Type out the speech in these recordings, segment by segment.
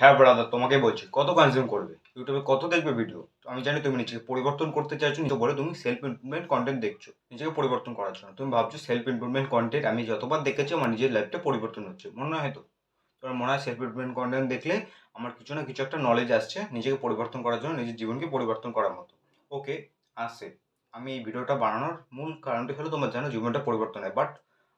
হ্যাঁ ব্রাদার তোমাকে বলছি, কত কনজিউম করবে? ইউটিউবে কত দেখবে ভিডিও আমি জানি তুমি নিজেকে পরিবর্তন করতে চাইছো নিজে বলে তুমি সেলফ ইমপ্রুভমেন্ট কন্টেন্ট দেখছ, নিজেকে পরিবর্তন করার জন্য তুমি ভাবছ সেলফ ইমপ্রুভমেন্ট কন্টেন্ট আমি যতবার দেখেছি আমার নিজের লাইফটা পরিবর্তন হচ্ছে, মনে হয় তো? তোমার মনে হয় সেলফ ইমপ্রুভমেন্ট কন্টেন্ট দেখলে আমার কিছু না কিছু একটা নলেজ আসছে, নিজেকে পরিবর্তন করার জন্য, নিজের জীবনকে পরিবর্তন করার মতো। ওকে আসে আমি এই ভিডিওটা বানানোর মূল কারণটি হলো তোমার জানো, জীবনটা পরিবর্তন হয়। বাট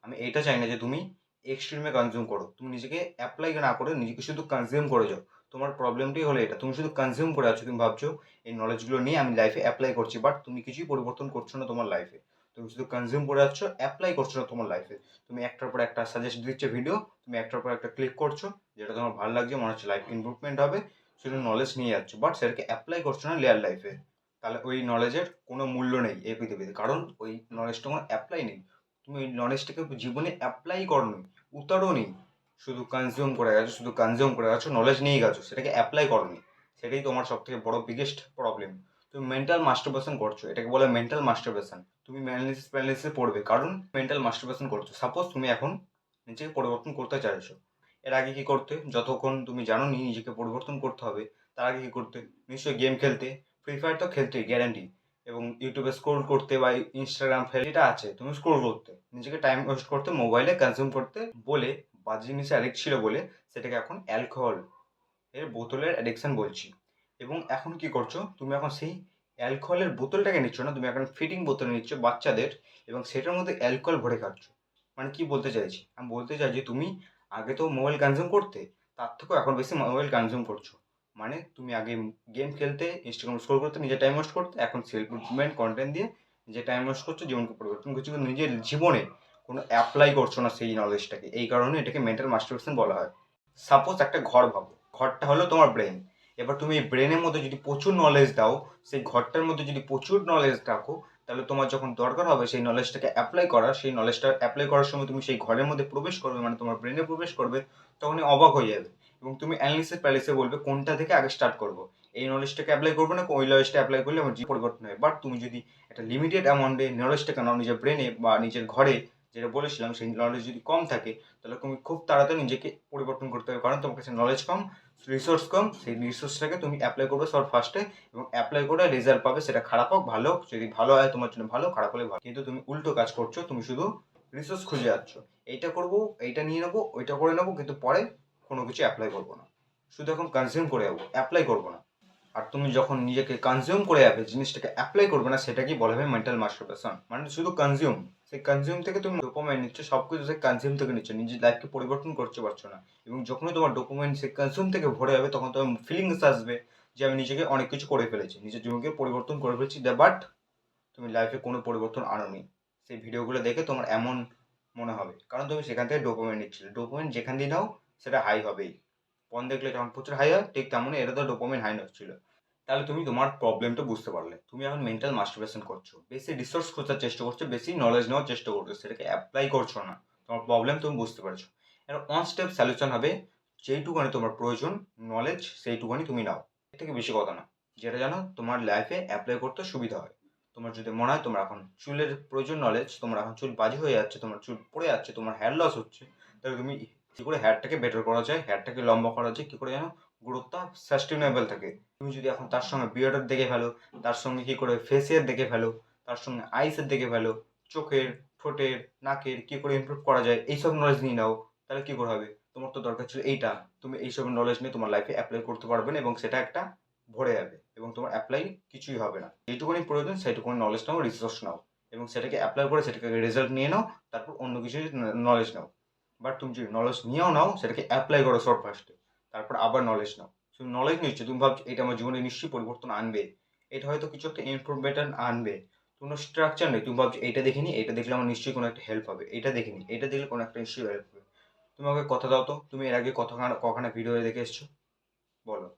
আমি এইটা চাই না যে তুমি এক্সট্রিমে কনজিউম করো। তুমি নিজেকে অ্যাপ্লাই না করে নিজেকে শুধু কনজিউম করে যাও। তোমার প্রবলেমটাই হলো এটা। তুমি শুধু কনজিউম করে আছো, তুমি ভাবছ, এই নলেজগুলো নিয়ে আমি লাইফে অ্যাপ্লাই করছি বাট তুমি কিছুই পরিবর্তন করছ না তোমার লাইফে তুমি শুধু কনজিউম করে যাচ্ছ অ্যাপ্লাই করছ না তোমার লাইফে তুমি একটার পর একটা সাজেস্ট দিচ্ছে ভিডিও তুমি একটার পর একটা ক্লিক করছ, যেটা তোমার ভালো লাগছে, মনে হচ্ছে লাইফ ইমপ্রুভমেন্ট হবে, শুধু নলেজ নিয়ে যাচ্ছ বাট সেটাকে অ্যাপ্লাই করছ না লেয়ার লাইফে তাহলে ওই নলেজের কোনো মূল্য নেই এই পৃথিবীতে, কারণ ওই নলেজটা কোনো অ্যাপ্লাই নেই। তুমি ওই নলেজটাকে জীবনে অ্যাপ্লাই করো উতারও নেই। শুধু কনজিউম করে গেছো, শুধু কনজিউম করে গেছো নলেজ নিয়ে গেছো, সেটাকে অ্যাপ্লাই করনি। সেটাই তোমার সব থেকে বড় বিগেস্ট প্রবলেম তুমি মেন্টাল মাস্টারবেশন করছ, এটাকে বলে মেন্টাল মাস্টারবেশন তুমি ম্যানালিসিস প্যানালিসিসে পড়বে, কারণ মেন্টাল মাস্টারবেশন করছ। সাপোজ তুমি এখন নিজেকে পরিবর্তন করতে চাইছো। এর আগে কি করতে? যতক্ষণ তুমি জানো নি নিজেকে পরিবর্তন করতে হবে, তার আগে কি করতে? নিশ্চয়ই গেম খেলতে। ফ্রি ফায়ার তো খেলতেই গ্যারান্টি এবং ইউটিউবে স্ক্রোল করতে বা ইনস্টাগ্রাম ফেল এটা আছে, তুমি স্ক্রোল করতে। নিজেকে টাইম ওয়েস্ট করতে মোবাইলে কনজিউম করতে বলে বাজে জিনিসে অ্যাডিক্ট ছিল বলে, সেটাকে এখন অ্যালকোহল এর বোতলের অ্যাডিকশন বলছি। এবং এখন কি করছ, তুমি এখন সেই অ্যালকোহলের বোতলটাকে নিচ্ছ না, তুমি এখন ফিটিং বোতল নিচ্ছ বাচ্চাদের এবং সেটার মধ্যে অ্যালকোহল ভরে খাচ্ছ। মানে কি বলতে চাইছি? আমি বলতে চাই যে তুমি আগে তো মোবাইল কনজিউম করতে, তার থেকেও এখন বেশি মোবাইল কনজিউম করছ। মানে তুমি আগে গেম খেলতে ইনস্টাগ্রাম স্ক্রোল করতে, নিজের টাইম ওয়েস্ট করতে, এখন সেলফ ইমপ্রুভমেন্ট কন্টেন্ট দিয়ে যে টাইম ওয়েস্ট করছ, জীবনকে পরিবর্তন করছ, কিন্তু নিজের জীবনে কোনো অ্যাপ্লাই করছ না সেই নলেজটাকে এই কারণে এটাকে মেন্টাল মাস্টারবেশন বলা হয়। সাপোজ একটা ঘর ভাবো, ঘরটা হলো তোমার ব্রেন এবার তুমি এই ব্রেনের মধ্যে যদি প্রচুর নলেজ দাও, সেই ঘরটার মধ্যে যদি প্রচুর নলেজ রাখো, তাহলে তোমার যখন দরকার হবে সেই নলেজটাকে অ্যাপ্লাই করার সেই নলেজটা অ্যাপ্লাই করার সময় তুমি সেই ঘরের মধ্যে প্রবেশ করবে মানে তোমার ব্রেনে প্রবেশ করবে, তখনই অবাক হয়ে যাবে। এবং তুমি অ্যানালিসিস প্যালিসে বলবে কোনটা থেকে আগে স্টার্ট করব। এই নলেজটাকে অ্যাপ্লাই করবে না, ওই নলেজটা অ্যাপ্লাই করলে আমার জীবন পরিবর্তন হয় বাট তুমি যদি একটা লিমিটেড অ্যামাউন্টে নলেজটাকে নাও নিজের ব্রেনে বা নিজের ঘরে, যেটা বলেছিলাম, সেই নলেজ যদি কম থাকে, তাহলে তুমি খুব তাড়াতাড়ি নিজেকে পরিবর্তন করতে হবে কারণ তোমার কাছে নলেজ কম রিসোর্স কম, সেই রিসোর্সটাকে তুমি অ্যাপ্লাই করবে সব ফার্স্টে এবং অ্যাপ্লাই করে রেজাল্ট পাবে। সেটা খারাপ হোক, ভালো হোক, যদি ভালো হয় তোমার জন্য ভালো, খারাপ হলে ভালো। কিন্তু তুমি উল্টো কাজ করছ, তুমি শুধু রিসোর্স খুঁজে যাচ্ছ এইটা করব, এইটা নিয়ে নেব, ওইটা করে নেব, কিন্তু পরে কোনো কিছু অ্যাপ্লাই করব না। শুধু এখন কনজিউম করে যাব অ্যাপ্লাই করব না। আর তুমি যখন নিজেকে কনজিউম করে যাবে জিনিসটাকে অ্যাপ্লাই করবে না সেটাকেই বলা হবে মেন্টাল মাস্টারবেশন মানে শুধু কনজিউম সেই কনজিউম থেকে তুমি ডোপামাইন নিচ্ছ সব কিছু সেই কনজিউম থেকে নিচ্ছ, নিজের লাইফকে পরিবর্তন করতে পারছ না। এবং যখনই তোমার ডকুমেন্ট সেই কনজিউম থেকে ভরে যাবে তখন তোমার ফিলিংস আসবে যে আমি নিজেকে অনেক কিছু করে ফেলেছি, নিজের জীবনকে পরিবর্তন করে ফেলেছি দ্য বাট তুমি লাইফে কোনো পরিবর্তন আনো আনোনি। সেই ভিডিওগুলো দেখে তোমার এমন মনে হবে, কারণ তুমি সেখান থেকে ডকুমেন্ট নিচ্ছিলে। ডকুমেন্ট যেখান দিয়ে নাও সেটা হাই হবেই। পন দেখলে যখন প্রচুর হাই হয়, ঠিক তেমনই এটা তো ডকুমেন্ট হাই হচ্ছিল তাহলে তুমি তোমার প্রবলেমটা বুঝতে পারলে। তুমি এখন মেন্টাল মাস্টারবেশন করছ। বেশি রিসোর্স খোঁজার চেষ্টা করছ, বেশি নলেজ নেওয়ার চেষ্টা করছ, সেটাকে অ্যাপ্লাই করছ না। তোমার প্রবলেম তুমি বুঝতে পারছ। এর ওয়ান স্টেপ সলিউশন হবে, যেইটুকানি তোমার প্রয়োজন নলেজ সেইটুকানি তুমি নাও। এর থেকে বেশি কথা না। যেটা জানো, তোমার লাইফে অ্যাপ্লাই করতে সুবিধা হয়। তোমার যদি মনে হয় তোমার এখন চুলের প্রয়োজন নলেজ তোমার এখন চুল বাজি হয়ে যাচ্ছে, তোমার চুল পড়ে যাচ্ছে, তোমার হেয়ার লস হচ্ছে, তাহলে তুমি কী করে হেয়ারটাকে বেটার করা যায় হেয়ারটাকে লম্বা করা যায়, কী করে যেন গ্রোথটা সাস্টেনেবল থাকে। তুমি যদি এখন তার সঙ্গে বিয়ার্ডের দেখে ফেলো, তার সঙ্গে কী করে ফেসের দেখে ফেলো, তার সঙ্গে আইসের দেখে ফেলো, চোখের, ঠোঁটের, নাকের কী করে ইমপ্রুভ করা যায়, এইসব নলেজ নিয়ে নাও, তাহলে কী করে হবে? তোমার তো দরকার ছিল এইটা, তুমি এইসব নলেজ নিয়ে তোমার লাইফে অ্যাপ্লাই করতে পারবে না এবং সেটা একটা ভরে যাবে এবং তোমার অ্যাপ্লাই কিছুই হবে না। যেটুকুনি প্রয়োজন সেইটুকুনি নলেজ নাও রিসোর্স নাও এবং সেটাকে অ্যাপ্লাই করে সেটাকে রেজাল্ট নিয়ে নাও, তারপর অন্য কিছু নলেজ নাও। বাট তুমি যদি নলেজ নিয়েও নাও, সেটাকে অ্যাপ্লাই করো শর্ট ফার্স্টে তারপর আবার নলেজ নাও। শুধু নলেজ নিচ্ছ, তুমি ভাবছ এটা আমার জীবনে নিশ্চয়ই পরিবর্তন আনবে। এটা হয়তো কিছু একটা ইমপ্রুভমেন্ট আনবে। কোনো স্ট্রাকচার নেই। তুমি ভাবছ এইটা দেখিনি এটা দেখলে আমার নিশ্চয়ই কোনো একটা হেল্প হবে। এটা দেখিনি এটা দেখলে কোনো একটা নিশ্চয়ই হেল্প হবে। তুমি আমাকে কথা দাও তো, তুমি এর আগে কতখানা, কখানা ভিডিও দেখে এসছো? বলো।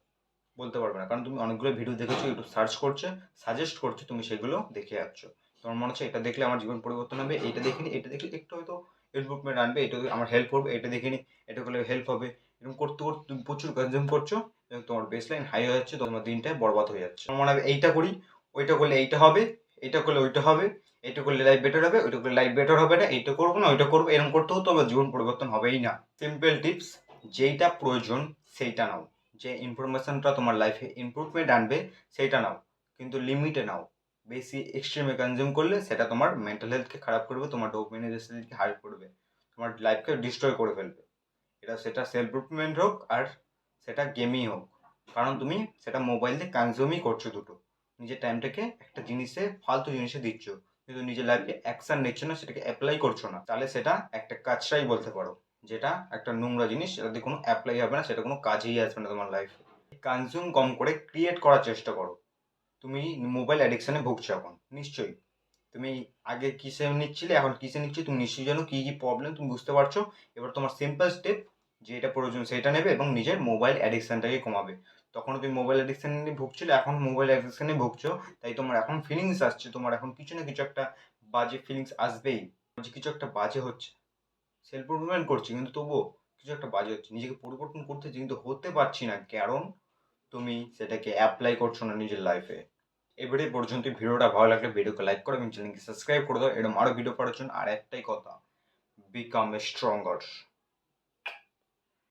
বলতে পারবে না। কারণ তুমি অনেকগুলো ভিডিও দেখেছ ইউটিউব সার্চ করছে সাজেস্ট করছে, তুমি সেগুলো দেখে যাচ্ছ। তোমার মনে হচ্ছে এটা দেখলে আমার জীবন পরিবর্তন হবে এইটা দেখিনি এটা দেখলে একটু হয়তো ইমপ্রুভমেন্ট আনবে, এটা আমার হেল্প করবে, এটা দেখে দেখিনি এটা করলে হেল্প হবে। এরকম করতে করতে তুমি প্রচুর কনজিউম করছ এবং তোমার বেস লাইন হাই হয়ে যাচ্ছে, তোমার দিনটা বরবাদ হয়ে যাচ্ছে। মনে হবে এইটা করি, ওইটা করলে এইটা হবে, এইটা করলে ওইটা হবে, এইটা করলে লাইফ বেটার হবে, ওইটা করলে লাইফ বেটার হবে না, এইটা করব না, ওইটা করব, এরকম করতে হতো আমার জীবন পরিবর্তন হবেই না। সিম্পল টিপস যেইটা প্রয়োজন সেইটা নাও। যে ইনফরমেশনটা তোমার লাইফে ইমপ্রুভমেন্ট আনবে, সেইটা নাও। কিন্তু লিমিটে নাও। বেশি এক্সট্রিমে কনজিউম করলে সেটা তোমার মেন্টাল হেলথকে খারাপ করবে, তোমার ডোপামিনাইজেশনকে হার্ট করবে, তোমার লাইফকে ডিস্ট্রয় করে ফেলবে। এটা সেটা সেলফ ইমপ্রুভমেন্ট হোক আর সেটা গেমই হোক। কারণ তুমি সেটা মোবাইল দিয়ে কনজিউমই করছ দুটো। নিজের টাইমটাকে একটা জিনিসে, ফালতু জিনিসে দিচ্ছ। কিন্তু নিজের লাইফে অ্যাকশন নিচ্ছ না, সেটাকে অ্যাপ্লাই করছ না। তাহলে সেটা একটা কাজটাই বলতে পারো, যেটা একটা নোংরা জিনিস সেটাতে কোনো অ্যাপ্লাই হবে না, সেটা কোনো কাজেই আসবে না তোমার লাইফে কনজিউম কম করে ক্রিয়েট করার চেষ্টা করো। তুমি মোবাইল অ্যাডিকশানে ভুগছো এখন, নিশ্চয়ই। তুমি আগে কিসে নিচ্ছিলে, এখন কিসে নিচ্ছি, তুমি নিশ্চয়ই জানো কী কী প্রবলেম তুমি বুঝতে পারছ। এবার তোমার সিম্পল স্টেপ যে এটা প্রয়োজন সেটা নেবে এবং নিজের মোবাইল অ্যাডিকশানটাকে কমাবে। তখন তুমি মোবাইল অ্যাডিকশান নিয়ে ভুগছিলে, এখন মোবাইল অ্যাডিকশানে ভুগছো, তাই তোমার এখন ফিলিংস আসছে, তোমার এখন কিছু না কিছু একটা বাজে ফিলিংস আসবেই। কিছু একটা বাজে হচ্ছে সেলফ ইমপ্রুভমেন্ট করছি, কিন্তু তবুও কিছু একটা বাজে হচ্ছে, নিজেকে পরিবর্তন করতে কিন্তু হতে পারছি না। কারণ তুমি সেটাকে অ্যাপ্লাই করছ না নিজের লাইফে এবারে পর্যন্ত ভিডিওটা ভালো লাগলে ভিডিওকে লাইক করো, এবং চ্যানেলকে সাবস্ক্রাইব করে দাও। এরকম আরও ভিডিও পাওয়ার জন্য আর একটাই কথা বিকাম এ স্ট্রঙ্গার